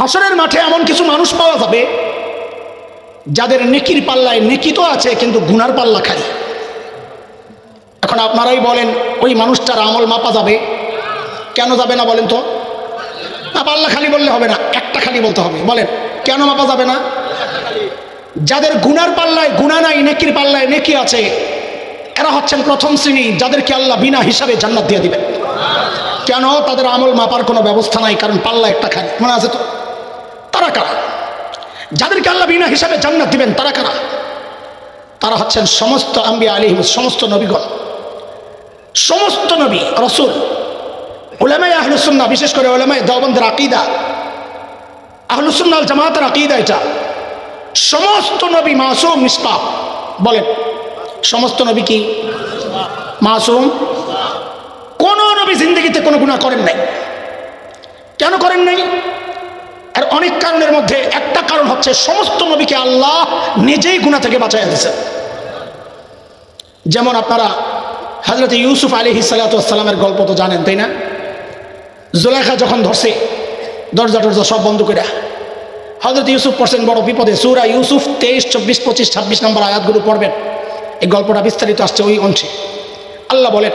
হাসরের মাঠে এমন কিছু মানুষ পাওয়া যাবে, যাদের নেকির পাল্লায় নেকি তো আছে, কিন্তু গুনার পাল্লা খালি এখন আপনারাই বলেন, ওই মানুষটার আমল মাপা যাবে? কেন যাবে না বলেন তো? না, পাল্লা খালি বললে হবে না, একটা খালি বলতে হবে। বলেন, কেন মাপা যাবে না? যাদের গুনার পাল্লায় গুণা নাই, নেকির পাল্লায় নেকি আছে, এরা হচ্ছেন প্রথম শ্রেণি, যাদেরকে আল্লাহ বিনা হিসাবে জান্নাত দিয়ে দিবেন। কেন? তাদের আমল মাপার কোনো ব্যবস্থা নাই, কারণ পাল্লা একটা খালি। মনে আছে তো? তারা কারা? যাদেরকে আল্লাহ বিনা হিসাবে জান্নাত দিবেন, তারা কারা? তারা হচ্ছেন সমস্ত আম্বিয়া আলী সমস্ত নবীগণ। সমস্ত নবী, রসুল। ওলামাই আহলুসুন্না বিশেষ করে ওলামাই দেওবন্দের আকিদা। আহলুসুন্নাল জামাতের আকিদা এটা। সমস্ত নবী মাসুম নিষ্পাপ বলেন। সমস্ত নবী কি? মাসুম। কোন নবী জিন্দগিতে কোনো গুণা করেন নাই। কেন করেন নাই? আর অনেক কারণের মধ্যে একটা কারণ হচ্ছে সমস্ত নবীকে আল্লাহ নিজেই গুণা থেকে বাঁচাই দিয়েছেন। যেমন আপনারা হজরত ইউসুফ আলী সালাতামের গল্প তো জানেন, তাই না? জুলেখা যখন ধরছে, দরজা টরজা সব বন্ধ করে হজরত ইউসুফ পড়ছেন বড় বিপদে। সুরা ইউসুফ তেইশ, চব্বিশ, পঁচিশ, ছাব্বিশ নম্বর আয়াতগুলো পড়বেন। এই গল্পটা বিস্তারিত আসছে ওই অংশে। আল্লাহ বলেন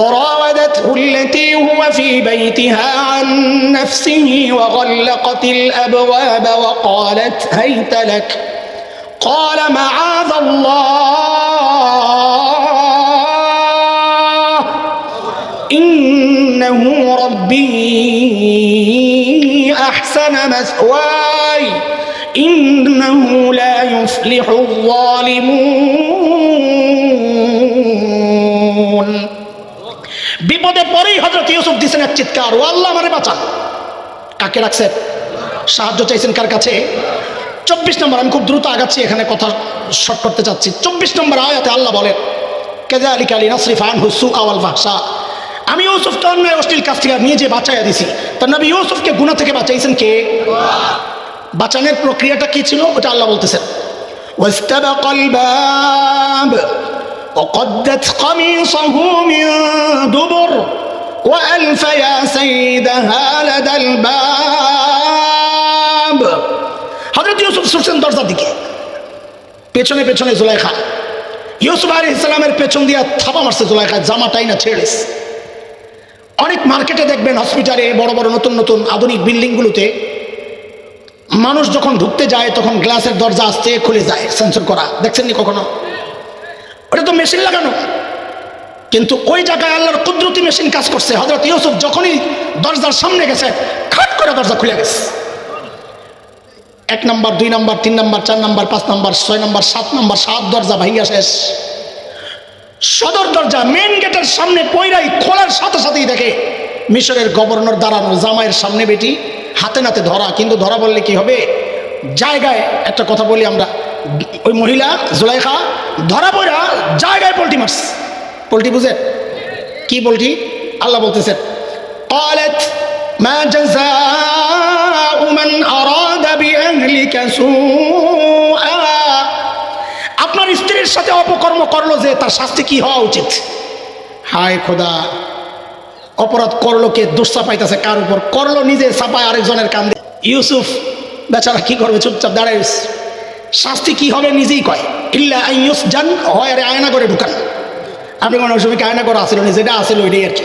وراودته التي هو في بيتها عن نفسه وغلقت الأبواب وقالت هيت لك. قال معاذ الله. إنه ربي أحسن مثواي. إنه لا يفلح الظالمون. বিপদে পরেই হজরত ইউসুফ দিছেন এক চিৎকার। ও আল্লাহ মানে বাঁচা কাকে রাখছেন সাহায্য চাইছেন কার কাছে? চব্বিশ নম্বর, আমি খুব দ্রুত আগাচ্ছি এখানে কথা শর্ট করতে চাচ্ছি। চব্বিশ নম্বর আয়াতে আল্লাহ বলেন কেজা আলী কালী নাসরিফ হুসু আওয়াল ভাষা আমি ইউসুফকে অন্যায় অশ্লীল কাছ থেকে যে বাঁচাইয়া দিছি। তো নবী ইউসুফকে গুণা থেকে বাঁচাইছেন কে? বাঁচানোর প্রক্রিয়াটা কি ছিল? ওটা আল্লাহ বলতেছেন। ওয়াস্তাবাকাল وقدت قميصه من دبر وألف يا سيدها لدى الباب হজরত ইউসুফ ছুটছেন দরজার দিকে পেছনে পেছনে জুলাইখা ইউসুফ আলী ইসলামের পেছন দিয়ে থাপা মারছে জুলাইখা জামাটাই না ছেড়েছে অনেক মার্কেটে দেখবেন হসপিটালে বড় বড় নতুন নতুন আধুনিক বিল্ডিংগুলোতে মানুষ যখন ঢুকতে যায় তখন গ্লাসের দরজা আসতে খুলে যায় সেন্সর করা দেখছেন নি কখনো ওটা তো মেশিন লাগানো। কিন্তু ওই জায়গায় আল্লাহর কুদরতি মেশিন কাজ করছে। হজরত ইউসুফ যখনই দরজার সামনে গেছে, খাট করে দরজা খুলে গেছে। এক নম্বর, দুই নম্বর, তিন নম্বর, চার নম্বর, পাঁচ নম্বর, ছয় নম্বর, সাত নম্বর, সাত দরজা ভাইয়া শেষ। সদর দরজা মেন গেটের সামনে পয়রাই খোলার সাথে সাথেই দেখে, মিশরের গভর্নর দাঁড়ানো, জামাইয়ের সামনে বেটি, হাতে নাতে ধরা। কিন্তু ধরা বললে কি হবে? জায়গায়, একটা কথা বলি আমরা, ওই মহিলা, জুলাইখা ধরা পড়া জায়গায় পোল্টি মারস পোল্টি বুঝে কি পোল্টি আল্লাহ বলতেছেন قالت ما جزاء من أراد بأهلك سوءا আপনার স্ত্রীর সাথে অপকর্ম করলো যে তার শাস্তি কি হওয়া উচিত হায় খোদা অপরাধ করলো কে দুঃসা পাইতেছে কার উপর করলো নিজে চাপায় আরেকজনের কান্দে ইউসুফ বেচারা কি করবে চুপচাপ দাঁড়ায় রয়েছে। শাস্তি কি হবে নিজেই কয় ইল্লা আইয়ুস জান হয় আরে আয়না করে ঢুকান। আপনি হয় সবাইকে আয়না করা আসছিল না? যেটা আসছিল ওইটাই আর কি।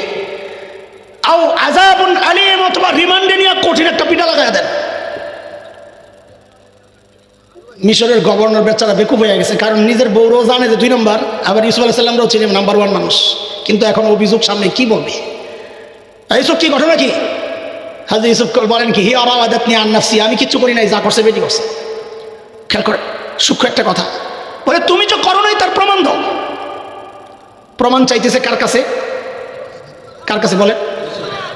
আও আজাবুন আলিম, অথবা রিমান্ডে নিয়ে কঠিন একটা পিঠা লাগাই দেন। মিশরের গভর্নর বেচারা বেকুব হয়ে গেছে, কারণ নিজের বউরাও জানে যে দুই নম্বর, আবার ইউসুফ আলাইসাল্লামরাও চিনে নাম্বার ওয়ান মানুষ। কিন্তু এখন অভিযোগ সামনে কি বলবে? এইসব কি ঘটনা কি? হাজি ইউসুফ বলেন কি, হি আরাওয়াদাত নিয়ে আন্নাফসি আমি কিচ্ছু করি নাই, যা করছে বেটি করছে। খেয়াল করে সূক্ষ্ম একটা কথা। বলে, তুমি তো করো নাই তার প্রমাণ দাও। প্রমাণ চাইতেছে কার কাছে? কার কাছে বলে?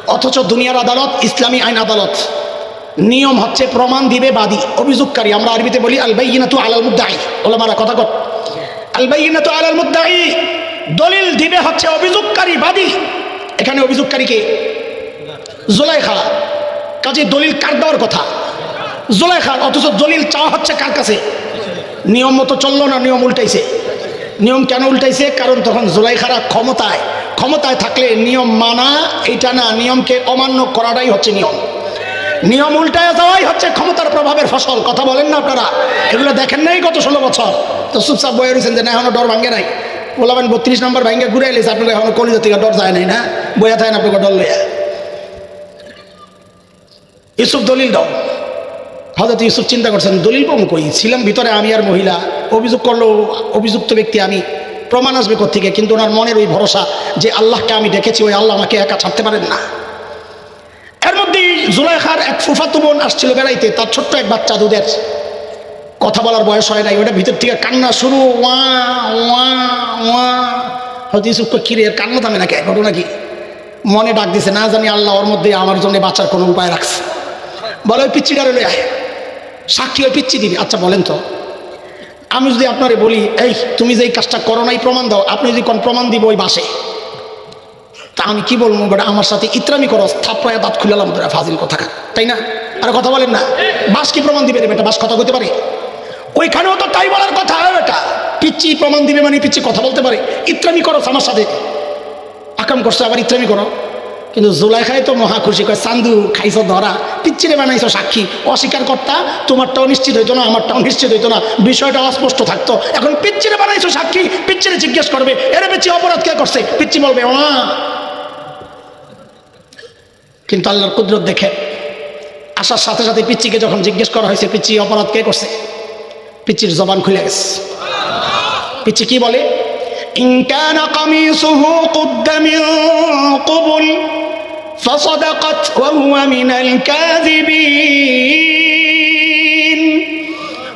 অথচ দুনিয়ার আদালত, ইসলামী আইন আদালত, নিয়ম হচ্ছে প্রমাণ দিবে বাদী, অভিযোগকারী। আমরা আরবিতে বলি, আলবাইনাতু আলাল মুদ্দাই। ওলামারা কথা কর আলবাইনাতু আলাল মুদ্দাই। দলিল দিবে হচ্ছে অভিযোগকারী বাদী। এখানে অভিযোগকারীকে জোলাইখা। কাজে দলিল কার দেওয়ার কথা? জোলাইখার অথচ দলিল চাওয়া হচ্ছে কার কাছে? নিয়ম মতো চলল না, নিয়ম উল্টাইছে। নিয়ম কেন উল্টাইছে? কারণ তখন জোলাইখারা ক্ষমতায়। ক্ষমতায় থাকলে নিয়ম মানা এটা না, নিয়মকে অমান্য করাটাই হচ্ছে নিয়ম। নিয়ম উল্টায় যাওয়াই হচ্ছে ক্ষমতার প্রভাবের ফসল। কথা বলেন না আপনারা। এগুলো দেখেন নাই গত ষোলো বছর। তো চুপচাপ বয়ে রয়েছেন যে না, এখনও ডর ভাঙ্গে নাই। বলাবেন বত্রিশ নম্বর ভাঙ্গে ঘুরে এলিস আপনারা এখনও কলিজা থেকে ডর যায় নাই না? বইয়া থাকেন আপনাকে ডর লইয়া। ইউসুফ দলিল দাও। হজরত ইউসুফ চিন্তা করছেন, দলিল পাবো কই? ছিলাম ভিতরে, আমি আর মহিলা। অভিযোগ করল, অভিযুক্ত ব্যক্তি, আমি প্রমাণ আসবে থেকে কিন্তু ওনার মনের ওই ভরসা যে আল্লাহকে আমি দেখেছি, ওই আল্লাহ আমাকে একা ছাড়তে পারেন না। এর মধ্যেই জুলাইখার এক ফুফাতো বোন আসছিল বেড়াইতে, তার ছোট্ট এক বাচ্চা দুধের। কথা বলার বয়স হয় নাই ওটা ভিতর থেকে কান্না শুরু, ওয়া ওয়া ওয়া। হয়তো ইউসুফ কিরে এর কান্না থামে নাকি? ঘটনা কি? মনে ডাক দিছে, না জানি আল্লাহ, ওর মধ্যে আমার জন্য বাঁচার কোনো উপায় রাখছে। বলে, ওই পিচ্ছিটারে লই আয়। সাক্ষী পিচ্ছি দিবি। আচ্ছা বলেন তো। আমি যদি আপনারে বলি, এই, তুমি যে এই কাজটা করো নাই, প্রমাণ দাও। আপনি যদি কোন প্রমাণ দিব ওই বাসে? তা আমি কি বলব? বেটা, আমার সাথে ইত্রামি করো থাপ্পড়ায় দাঁত খুলালাম তোরা ফাজিল কথা তাই না? আর কথা বলেন না। বাস কি প্রমাণ দিবে রে বেটা? বাস কথা কইতে পারে? ওইখানেও তো তাই বলার কথা বেটা? পিচ্ছি প্রমাণ দিবে মানে পিচ্ছি কথা বলতে পারে। ইত্রামি করো আমার সাথে। আকাম করছ, আবার ইত্রামি করো। কিন্তু জুলাইখাই তো মহা খুশি কয় চান্দু খাইছো ধরা পিচ্ছিরে বানাইছো সাক্ষী অস্বীকার করতা তোমারটাও নিশ্চিত হইতো না আমারটাও নিশ্চিত হইতো না বিষয়টা অস্পষ্ট থাকতো এখন পিচ্ছিরে বানাইছো সাক্ষী পিচ্ছিরে জিজ্ঞেস করবে এর পিচ্ছি অপরাধ কে করছে পিচ্ছি বলবে ও কিন্তু আল্লাহর কুদরত দেখে আসার সাথে সাথে পিচ্ছিকে যখন জিজ্ঞেস করা হয়েছে পিচ্ছি অপরাধ কে করছে পিচ্ছির জবান খুলে গেছে পিচ্ছি কি বলে إن كان قميصه قد من قبل فصدقت وهو من الكاذبين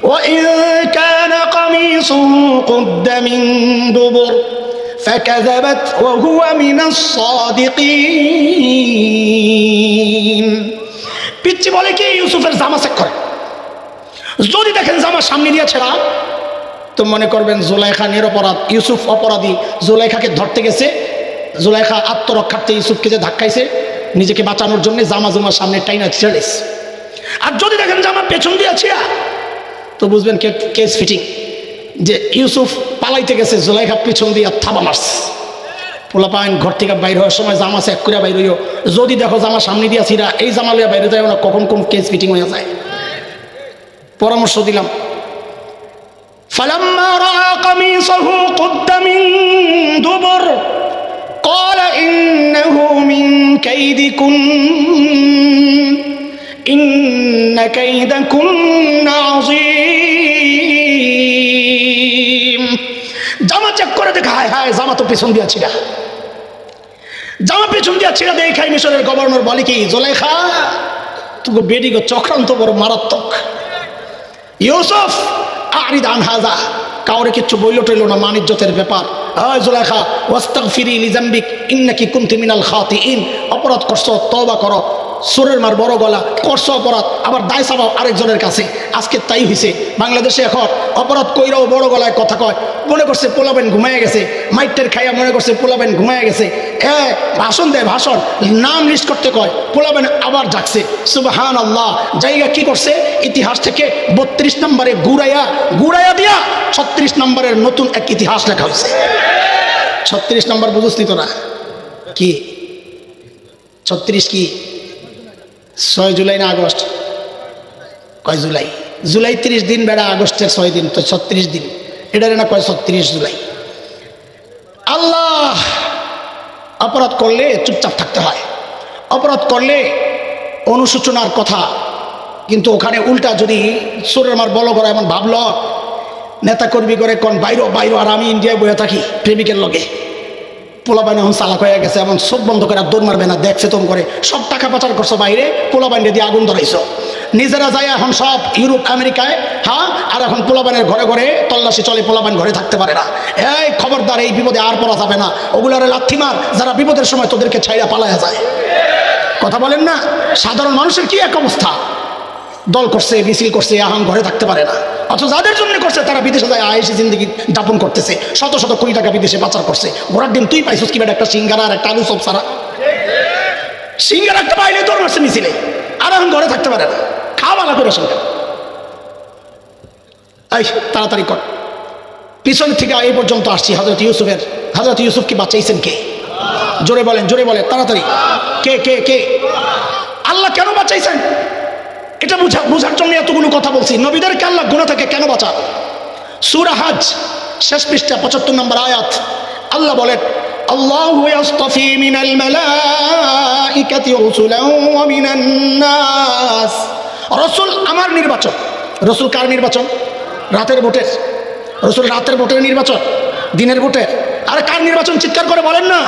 وإن كان قميصه قد من دبر فكذبت وهو من الصادقين পিচ্ছি বলে কি ইউসুফের জামা চেক করে যদি দেখেন জামা সামনে দিয়ে ছেড়া তো মনে করবেন জুলাইখা নিরপরাধ ইউসুফ অপরাধী জুলাইখাকে ধরতে গেছে জুলাইখা আত্মরক্ষার্থে ইউসুফকে যে ধাক্কাইছে নিজেকে বাঁচানোর জন্য জামা জুমার সামনে টাইনা ছেড়েস আর যদি দেখেন জামা পেছন দিয়ে ছিয়া তো বুঝবেন কেস ফিটিং। যে ইউসুফ পালাইতে গেছে, জোলাইখা পিছন দিয়ে থাবা মারস পোলাপাইন ঘর থেকে বাইর হওয়ার সময় জামা এক করে বাইর হইও। যদি দেখো জামা সামনে দিয়ে ছিরা এই জামা লিয়া বাইরে যায় ওরা কখন কোন কেস ফিটিং হয়ে যায়। পরামর্শ দিলাম। ফালাম্মা রা কামিসাহু কুদ্দামিন দুবর। قال إنه من كيدكن إن كيدكن عظيم জামা চেক করে দেখা হায় হায় জামা তো পেছন দিয়া ছিড়া জামা পেছন দিয়া ছিড়া দেখাই মিশরের গভর্নর বলে কি জোলেখা তোকে বেডিগো চক্রান্ত বড় মারাত্মক ইউসুফ আরিদান হাজা কাউরে কিচ্ছু বইল টইল না মানিজ্যতের ব্যাপার হয় জুলাইখা ওয়াস্তাক ফিরি লিজাম্বিক ইন্নাকি কুন্তি মিনাল খাতি ইন অপরাধ করছ তবা করো সুরের মার বড় গলা করছ অপরাধ, আবার দায় সাবাও আরেকজনের কাছে। আজকে তাই হয়েছে বাংলাদেশে এখন অপরাধ কইরাও বড় গলায় কথা কয়। মনে করছে পোলাবেন ঘুমায় গেছে। মাইটের খাইয়া মনে করছে পোলাবেন ঘুমায় গেছে। হ্যাঁ ভাষণ দেয় ভাষণ। নাম লিস্ট করতে কয়। পোলাবেন আবার ডাকছে। সুবহান আল্লাহ জায়গা কি করছে? ইতিহাস থেকে বত্রিশ নম্বরে গুড়াইয়া গুড়াইয়া দিয়া ছত্রিশ নম্বরের নতুন এক ইতিহাস লেখা হয়েছে ছত্রিশ নম্বর বুঝস্তি তোরা? কি? ছত্রিশ কি? ছয় জুলাই না আগস্ট? কয় জুলাই? জুলাই তিরিশ দিন বেড়া আগস্টের ছয় দিন, তো ছত্রিশ দিন। এটা না কয় ছত্রিশ জুলাই? আল্লাহ! অপরাধ করলে চুপচাপ থাকতে হয়। অপরাধ করলে অনুসূচনার কথা। কিন্তু ওখানে উল্টা যদি সুরের আমার বলো করে এমন ভাবল নেতা কর্মী করে কোন বাইরো বাইরো আর আমি ইন্ডিয়ায় বয়ে থাকি প্রেমিকের লগে। পোলাবাইন এখন চালাক হয়ে গেছে এমন চোখ বন্ধ করে দৌড় মারবে না দেখছে তোম করে। সব টাকা পাচার করছ বাইরে, পোলাবাইনে দিয়ে আগুন ধরাইছো। নিজেরা যায় এখন সব ইউরোপ, আমেরিকায় হ্যাঁ? আর এখন পোলাবাইনের ঘরে ঘরে তল্লাশি চলে, পোলাবাইন ঘরে থাকতে পারে না। এই খবরদার, এই বিপদে আর পড়া যাবে না। ওগুলারে লাথি মার, যারা বিপদের সময় তোদেরকে ছাইরা পালায়া যায়। কথা বলেন না? সাধারণ মানুষের কি এক অবস্থা? দল করছে, মিছিল করছে আহাম ঘরে থাকতে পারে না। অথচ যাদের জন্য করছে, তারা বিদেশে যায় আয়েসি জিন্দগি যাপন করতেছে। শত শত কোটি টাকা বিদেশে পাচার করছে। ঘোরার দিন তুই পাইছিস কি একটা সিঙ্গারা আর একটা আলু সারা সিঙ্গারা একটা পাইলে তোর মারছে মিছিলে। আর এখন ঘরে থাকতে পারে না। খাওয়া করে সঙ্গে এই, তাড়াতাড়ি কর। পিছন থেকে এই পর্যন্ত আসছি হজরত ইউসুফের। হজরত ইউসুফকে বাঁচাইছেন কে? জোরে বলেন জোরে বলেন, তাড়াতাড়ি। কে কে কে? আল্লাহ কেন বাঁচাইছেন? এটা বুঝা, বোঝার জন্য এতগুলো কথা বলছি। নবীদেরকে আল্লাহ গুণা থেকে কেন বাঁচা সুরা হাজ, শেষ পৃষ্ঠা, পঁচাত্তর নম্বর আয়াত। আল্লাহ বলেন, আল্লাহ ইয়াস্তাফি মিনাল মালাইকাতি রাসূলান ওয়া মিনান নাস। রাসূল আমার নির্বাচন রাসূল কার নির্বাচন রাতের ভোটের। রাসূল রাতের ভোটের নির্বাচন দিনের ভোটের। আর কার নির্বাচন? চিৎকার করে বলেন না।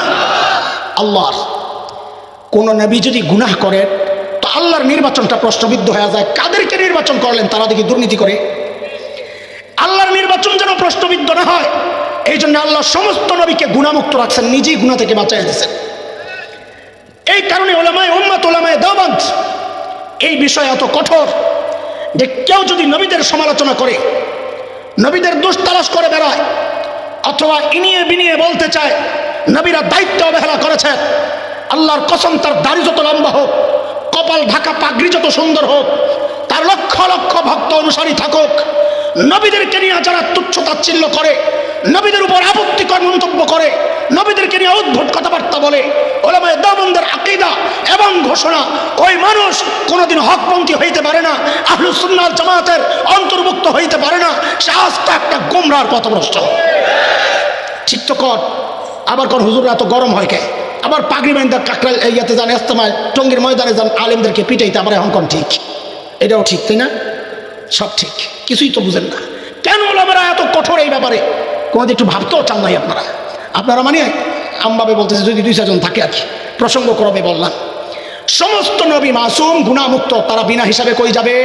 আল্লাহর। কোন নবী যদি গুনাহ করে তো আল্লাহর নির্বাচনটা প্রশ্নবিদ্ধ হয়ে যায়। কাদেরকে নির্বাচন করলেন? তারা দেখি দুর্নীতি করে। আল্লাহর নির্বাচন যেন প্রশ্নবিদ্ধ না হয়, এই জন্য আল্লাহ সমস্ত নবীকে গুণামুক্ত রাখছেন, নিজেই গুণা থেকে বাঁচাই দিয়েছেন। এই কারণে ওলামায় উম্মাত, ওলামায় দাবান্ত এই বিষয় এত কঠোর যে কেউ যদি নবীদের সমালোচনা করে, নবীদের দোষ তালাশ করে বেড়ায়, অথবা ইনিয়ে বিনিয়ে বলতে চায়, নবীরা দায়িত্ব অবহেলা করেছেন, আল্লাহর কসম তার দাড়ি যত লম্বা হোক কপাল ঢাকা পাগড়ি যত সুন্দর হোক, তার লক্ষ লক্ষ ভক্ত অনুসারী থাকুক, নবীদেরকে নিয়ে যারা তুচ্ছ তাচ্ছিল্য করে, নবীদের উপর আপত্তিকর মন্তব্য করে, নবীদেরকে নিয়ে উদ্ভট কথাবার্তা বলে, ওলামায় দাবন্দের আকিদা এবং ঘোষণা, ওই মানুষ কোনোদিন হকপন্থী হইতে পারে না আহলুসুন্নাল জামাতের অন্তর্ভুক্ত হইতে পারে না, সে আস্তে একটা গোমরার পথভ্রষ্ট। ঠিক তো কর, আবার কোন হুজুর এত গরম হয় কে? আবার পাগড়ি বাইন্দা কাকড়া ইয়াতে যান, এস্তেমায়, টঙ্গির ময়দানে যান, আলেমদেরকে পিটাইতে আবার এখন কোন ঠিক। এটাও ঠিক, তাই না? সব ঠিক, কিছুই তো বুঝেন না। কেন ওলামারা এত কঠোর এই ব্যাপারে? কোনোদিন একটু ভাবতেও চান নাই আপনারা? আপনারা মানে আমভাবে বলতেছে, যদি দুই, চারজন থাকে আর কি, প্রসঙ্গ করবে বললাম। সমস্ত নবী মাসুম গুণামুক্ত, তারা বিনা হিসাবে কই যাবে?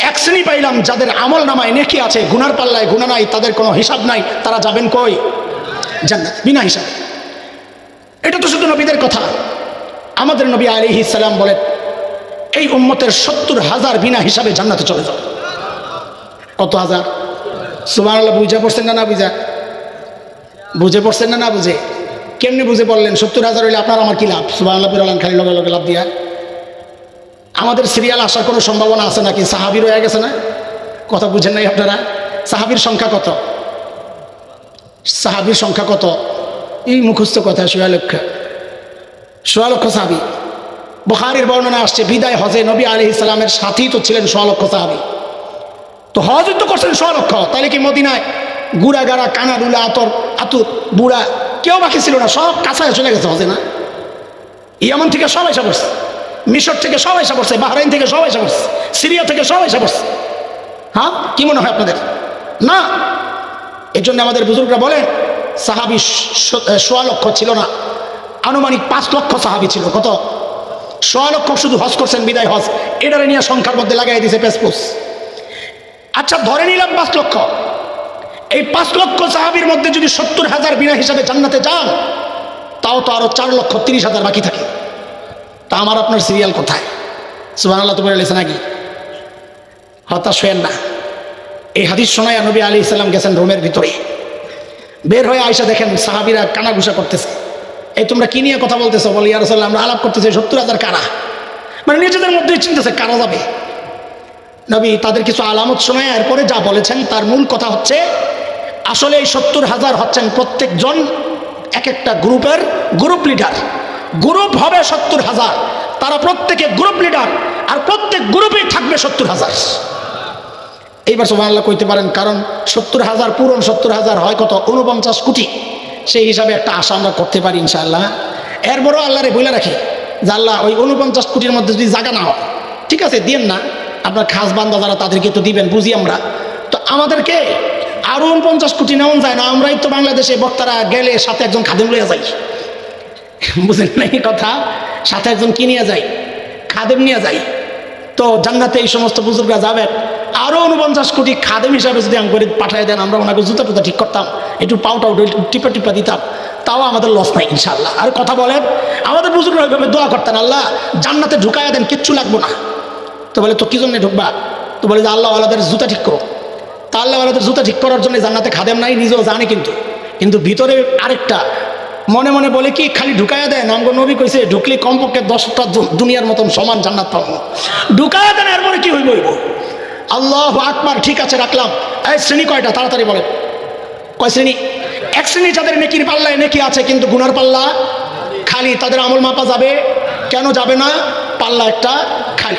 এক শ্রেণি পাইলাম, যাদের আমল নামায় নেকি আছে, গুনার পাল্লায় গুণা নাই, তাদের কোনো হিসাব নাই, তারা যাবেন কই? জান্নাত, বিনা হিসাবে। এটা তো শুধু নবীদের কথা। আমাদের নবী আলী সালাম বলেন, এই উম্মতের সত্তর হাজার বিনা হিসাবে জান্নাতে চলে যাবে কত হাজার? সুমান আল্লাহ বুঝে পড়ছেন না না বুঝা? বুঝে পড়ছেন না না বুঝে? কেমনি বুঝে বললেন, সত্তর হাজার হইলে আপনার আমার কি লাভ? সুমান আল্লাহ বিরলান খালি লগে লগে লাভ দিয়া। আমাদের সিরিয়াল আসার কোনো সম্ভাবনা আছে নাকি? সাহাবি রয়ে গেছে না? কথা বুঝেন নাই আপনারা? সাহাবির সংখ্যা কত? সাহাবির সংখ্যা কত? এই মুখস্থ কথা সোয়া লক্ষ। সোয়া লক্ষ সাহাবি। বখারির বর্ণনা আসছে, বিদায় হজে নবী আলি ইসলামের সাথেই তো ছিলেন সোয়া লক্ষ সাহাবি। তো হজ তো করছেন সোয়া লক্ষ, তাহলে কি মদিনায় গুড়া গাড়া কানা ডুলা আতর, আতুর, বুড়া কেউ বাকি ছিল না, সব কাছায় চলে গেছে হজে না? ইয়ামন থেকে সবাই এসে মিশর থেকে সবাই এসে বাহরাইন থেকে সবাই এসে সিরিয়া থেকে সবাই এসে হ্যাঁ কি মনে হয় আপনাদের? না। এই জন্য আমাদের বুজুর্গরা বলেন সাহাবি সোয়া লক্ষ ছিল না। আনুমানিক পাঁচ লক্ষ সাহাবি ছিল। কত? সোয়া লক্ষ শুধু হজ করছেন, বিদায় হজ। এটারে নিয়ে সংখ্যার মধ্যে লাগাই দিয়েছে পেসপুস। আচ্ছা ধরে নিলাম পাঁচ লক্ষ। এই পাঁচ লক্ষ সাহাবির মধ্যে যদি সত্তর হাজার বিনা হিসাবে জান্নাতে যান, তাও তো আরও চার লক্ষ তিরিশ হাজার বাকি থাকে। তা আমার আপনার সিরিয়াল কোথায়? সুবাহ আল্লাহ তোমার লেছে নাকি হতাশ হয়েন না। এই হাদিস শোনায় নবী আলী ইসলাম গেছেন রোমের ভিতরে। বের হয়ে আয়সা দেখেন, সাহাবিরা কানাঘুষা করতেছে। এই তোমরা কি নিয়ে কথা বলতেছো? বলি ইয়ারসাল্লাম আমরা আলাপ করতেছি সত্তর হাজার কারা? মানে নিজেদের মধ্যেই চিনতেছে কারা যাবে। নবী তাদের কিছু আলামত শোনায়, এরপরে যা বলেছেন, তার মূল কথা হচ্ছে, আসলে এই সত্তর হাজার হচ্ছেন প্রত্যেকজন এক একটা গ্রুপের গ্রুপ লিডার। গ্রুপ হবে সত্তর হাজার, তারা প্রত্যেকে গ্রুপ লিডার, আর প্রত্যেক গ্রুপেই থাকবে সত্তর হাজার। এইবার সোমান আল্লাহ কইতে পারেন, কারণ সত্তর হাজার, পূরণ সত্তর হাজার হয় কত? উনপঞ্চাশ কোটি। সেই হিসাবে একটা আশা আমরা করতে পারি, ইনশাআল্লাহ। এরপরও আল্লাহরে বলে রাখি যে আল্লাহ ওই উনপঞ্চাশ কোটির মধ্যে যদি জায়গা না হয়, ঠিক আছে দিন না। আপনার খাস বান্দা যারা তাদেরকে তো দিবেন, বুঝি আমরা। তো আমাদেরকে আরও উনপঞ্চাশ কোটি নেওয়া যায় না, আমরাই তো বাংলাদেশে বক্তারা গেলে সাথে একজন খাদিম লইয়া যাই। বুঝেন না এই কথা? সাথে একজন কি নিয়ে যাই খাদেম নিয়ে যাই তো জান্নাতে এই সমস্ত বুজুর্গরা যাবেন আরও উনপঞ্চাশ কোটি খাদেম হিসাবে যদি আমি পাঠিয়ে দেন, আমরা ওনাকে জুতা টুতা ঠিক করতাম, একটু পাউটা উঠে টিপা টিপা দিতাম, তাও আমাদের লস নাই ইনশাল্লাহ আর কথা বলেন, আমাদের বুজুর্গরা ওইভাবে দোয়া করতেন, আল্লাহ জান্নাতে ঢুকাইয়া দেন, কিচ্ছু লাগবো না। তো বলে, তো কি জন্য ঢুকবা? তো বলে, যে আল্লাহ আল্লাহদের জুতা ঠিক করো। তা আল্লাহ আল্লাহদের জুতা ঠিক করার জন্য জান্নাতে খাদেম নাই, নিজেও জানে কিন্তু। কিন্তু ভিতরে আরেকটা, মনে মনে বলে কি, খালি ঢুকাইয়া দেন, আমগো নবী কইছে, ঢুকলে কমপক্ষে দশটা দুনিয়ার মতন সমান জান্নাত পাবো। ঢুকাইয়া দেন, এরপরে কি হইব হইব? আল্লাহ আকবার, ঠিক আছে, রাখলাম। এই শ্রেণি কয়টা? তাড়াতাড়ি বলেন। কয় শ্রেণি? এক শ্রেণি যাদের নেকির পাল্লায় নেকি আছে, কিন্তু গুনার পাল্লা খালি, তাদের আমল মাপা যাবে। কেন যাবে না? পাল্লা একটা খালি।